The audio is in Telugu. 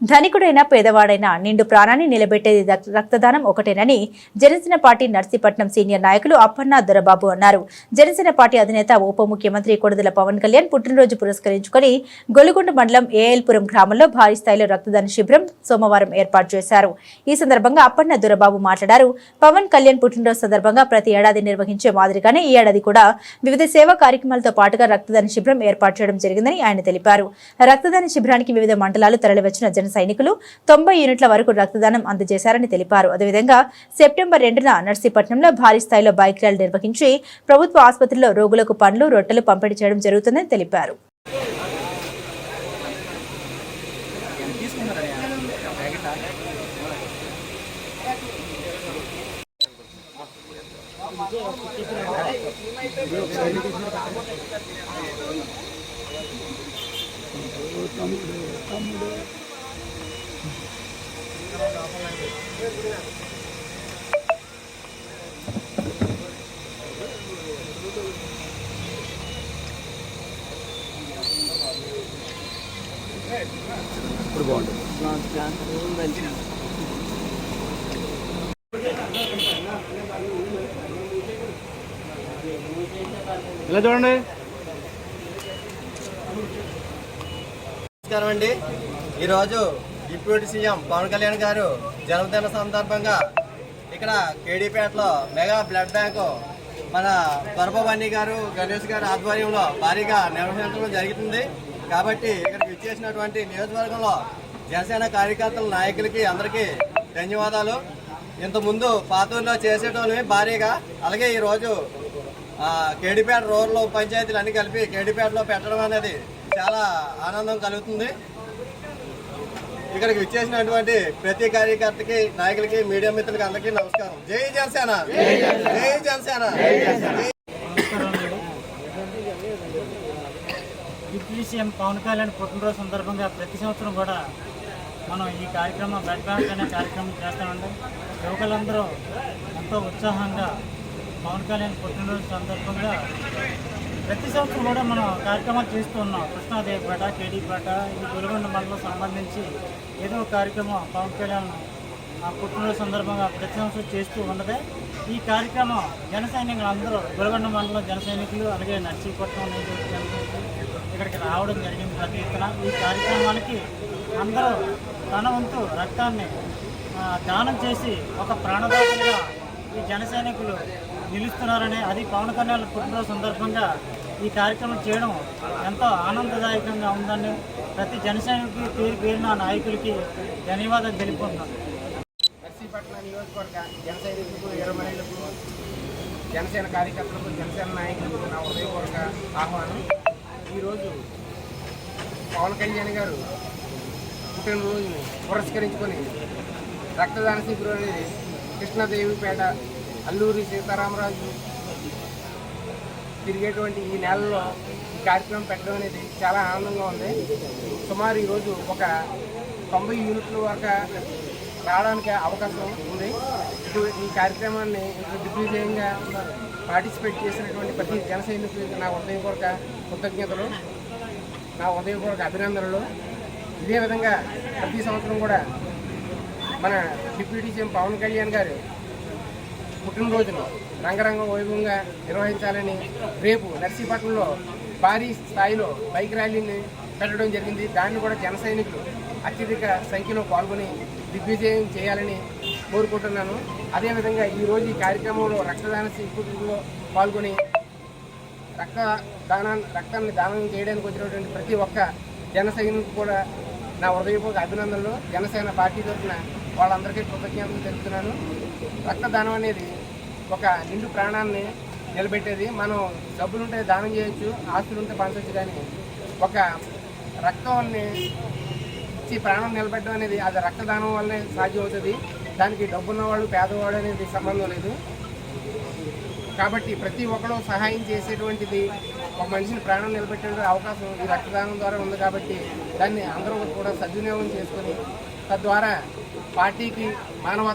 ధనికుడైన పేదవాడైనా నిండు ప్రాణాన్ని నిలబెట్టేది రక్తదానం ఒకటేనని జనసేన పార్టీ నర్సీపట్నం సీనియర్ నాయకులు అప్పన్న దొరబాబు అన్నారు. జనసేన పార్టీ అధినేత ఉప ముఖ్యమంత్రి కొడుదల పవన్ కళ్యాణ్ పుట్టినరోజు పురస్కరించుకొని గొలుగొండ మండలం ఏఎల్పురం గ్రామంలో భారీ స్థాయిలో రక్తదాన శిబిరం సోమవారం ఏర్పాటు చేశారు. ఈ సందర్భంగా అప్పన్న దొరబాబు మాట్లాడారు. పవన్ కళ్యాణ్ పుట్టినరోజు సందర్భంగా ప్రతి ఏడాది నిర్వహించే మాదిరిగానే ఈ ఏడాది కూడా వివిధ సేవా కార్యక్రమాలతో పాటుగా రక్తదాన శిబిరం ఏర్పాటు చేయడం జరిగిందని ఆయన తెలిపారు. రక్తదాన శిబిరానికి వివిధ మండలాలు తరలివచ్చిన జన సైనికులు తొంభై యూనిట్ల వరకు రక్తదానం అందజేశారని తెలిపారు. అదేవిధంగా సెప్టెంబర్ రెండున నర్సీపట్నంలో భారీ స్థాయిలో బైక్ ర్యాలీ నిర్వహించి ప్రభుత్వ ఆసుపత్రిలో రోగులకు పండ్లు రొట్టెలు పంపిణీ చేయడం జరుగుతుందని తెలిపారు. ఇప్పుడు బాగుంటుంది ఇలా చూడండి? నమస్కారం అండి. ఈరోజు డిప్యూటీ సీఎం పవన్ కళ్యాణ్ గారు జన్మదిన సందర్భంగా ఇక్కడ కేడీపేటలో మెగా బ్లడ్ బ్యాంకు మన పరమబన్నీ గారు గణేష్ గారి ఆధ్వర్యంలో భారీగా నిర్వహించడం జరుగుతుంది కాబట్టి ఇక్కడికి విచ్చేసినటువంటి నియోజకవర్గంలో జనసేన కార్యకర్తల నాయకులకి అందరికీ ధన్యవాదాలు. ఇంతకుముందు పాతూరులో చేసేటోళ్ళవి భారీగా. అలాగే ఈరోజు కేడిపేట రోడ్లో పంచాయతీలు అన్ని కలిపి కేడిపేటలో పెట్టడం అనేది చాలా ఆనందం కలుగుతుంది. ఇక్కడికి విచ్చేసినటువంటి ప్రతి కార్యకర్తకి నాయకులకి మీడియా మిత్రులకి అందరికీ నమస్కారం. జై జనసేన. జై జనసేన. జై డిప్యూటీ సీఎం పవన్ కళ్యాణ్ పుట్టినరోజు సందర్భంగా ప్రతి సంవత్సరం కూడా మనం ఈ కార్యక్రమం బ్లడ్ బ్యాంక్ అనే కార్యక్రమం చేస్తామండి. యువకులందరూ ఎంతో ఉత్సాహంగా పవన్ కళ్యాణ్ పుట్టినరోజు సందర్భంగా ప్రతి సంవత్సరం కూడా మనం కార్యక్రమాలు చేస్తూ ఉన్నాం. కృష్ణాదేవిపేట కేడీపేట ఈ గులగొండ మండలం సంబంధించి ఏదో కార్యక్రమం పవన్ కళ్యాణ్ ఆ పుట్టినరోజు సందర్భంగా ప్రతి సంవత్సరం చేస్తూ ఉన్నదే. ఈ కార్యక్రమం జన సైనికులు అందరూ గులగొండ మండలం జన సైనికులు అలాగే నర్సీపట్నం ఇక్కడికి రావడం జరిగింది ప్రతి ఎత్తున. ఈ కార్యక్రమానికి అందరూ తన వంతు రక్తాన్ని దానం చేసి ఒక ప్రాణదాతలుగా ఈ జన సైనికులు నిలుస్తున్నారని అది పవన్ కళ్యాణ్ పుట్టినరోజు సందర్భంగా ఈ కార్యక్రమం చేయడం ఎంతో ఆనందదాయకంగా ఉందని ప్రతి జనసేనకి సైనికుడికి పేరు పేరున నాయకులకి ధన్యవాదాలు తెలుపుకుంటున్నాను. నర్సీపట్నం నియోజకవర్గ జన సైనికులకు ఇరవైలకు జనసేన కార్యకర్తలకు జనసేన నాయకులకు నా ఉదయపూర్వక ఆహ్వానం. ఈరోజు పవన్ కళ్యాణ్ గారు పుట్టినరోజుని పురస్కరించుకొని రక్తదాన శిబిరం అనేది కృష్ణదేవిపేట అల్లూరి సీతారామరాజు తిరిగేటువంటి ఈ నెలలో ఈ కార్యక్రమం పెట్టడం అనేది చాలా ఆనందంగా ఉంది. సుమారు ఈరోజు ఒక తొంభై యూనిట్ల వరకు రావడానికి అవకాశం ఉంది. ఇటు ఈ కార్యక్రమాన్ని ఇంత దిగ్విజయంగా పార్టిసిపేట్ చేసినటువంటి ప్రతి జన సైనికులకు నా ఉదయపూర్వక కృతజ్ఞతలు నా ఉదయపూర్వక అభినందనలు. ఇదే విధంగా ప్రతి సంవత్సరం కూడా మన డిప్యూటీ సీఎం పవన్ కళ్యాణ్ గారు పుట్టినరోజును రంగరంగ వైభవంగా నిర్వహించాలని రేపు నర్సీపట్నంలో భారీ స్థాయిలో బైక్ ర్యాలీని పెట్టడం జరిగింది. దాన్ని కూడా జన సైనికులు అత్యధిక సంఖ్యలో పాల్గొని దిగ్విజయం చేయాలని కోరుకుంటున్నాను. అదేవిధంగా ఈరోజు ఈ కార్యక్రమంలో రక్తదాన శిబిరంలో పాల్గొని రక్త దానాన్ని రక్తాన్ని దానం చేయడానికి వచ్చినటువంటి ప్రతి ఒక్క జన సైనికు కూడా నా హృదయపూర్వక అభినందనలు. జనసేన పార్టీ తరఫున వాళ్ళందరికీ కృతజ్ఞతలు తెలుపుతున్నాను. రక్తదానం అనేది ఒక నిండు ప్రాణాన్ని నిలబెట్టేది. మనం డబ్బులుంటే దానం చేయొచ్చు ఆస్తులుంటే పంచవచ్చు కానీ ఒక రక్తాన్ని ఇచ్చి ప్రాణం నిలబెట్టడం అనేది అది రక్తదానం వల్లనే సాధ్యం అవుతుంది దానికి డబ్బున్న వాళ్ళు పేదవాడు అనేది సంబంధం లేదు. కాబట్టి ప్రతి ఒక్కరూ సహాయం చేసేటువంటిది ఒక మనిషిని ప్రాణం నిలబెట్టే అవకాశం ఈ రక్తదానం ద్వారా ఉంది కాబట్టి దాన్ని అందరూ కూడా సద్వినియోగం చేసుకొని తద్వారా పార్టీకి మానవత్వం